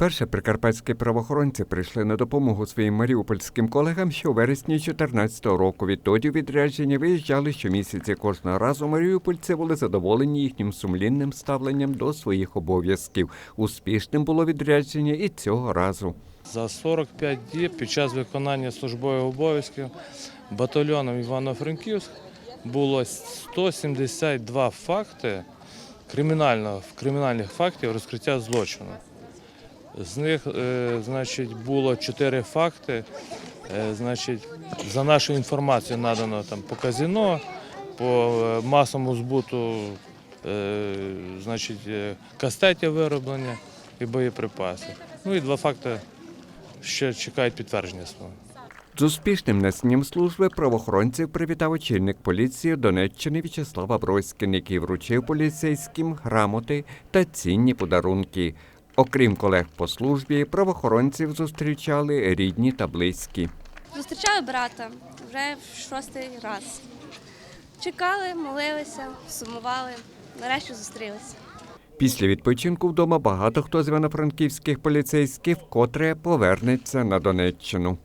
Вперше прикарпатські правоохоронці прийшли на допомогу своїм маріупольським колегам ще у вересні 2014 року. Відтоді відрядження виїжджали щомісяці. Кожного разу маріупольці були задоволені їхнім сумлінним ставленням до своїх обов'язків. Успішним було відрядження і цього разу. За 45 діб під час виконання службових обов'язків батальйоном Івано-Франківськ було 172 факти кримінального, кримінальних фактів розкриття злочину. З них, е, значить, було 4 факти. Е, значить, за нашу інформацію надано там по казино, по е, масовому збуту значить, кастетів вироблення і боєприпасів. Ну і два факти ще чекають підтвердження свого. З успішним несенням служби правоохоронців привітав очільник поліції Донеччини В'ячеслав Аброськін, який вручив поліцейським грамоти та цінні подарунки. Окрім колег по службі, правоохоронців зустрічали рідні та близькі. Зустрічали брата вже в шостий раз. Чекали, молилися, сумували. Нарешті зустрілися. Після відпочинку вдома багато хто з івано-франківських поліцейських вкотре повернеться на Донеччину.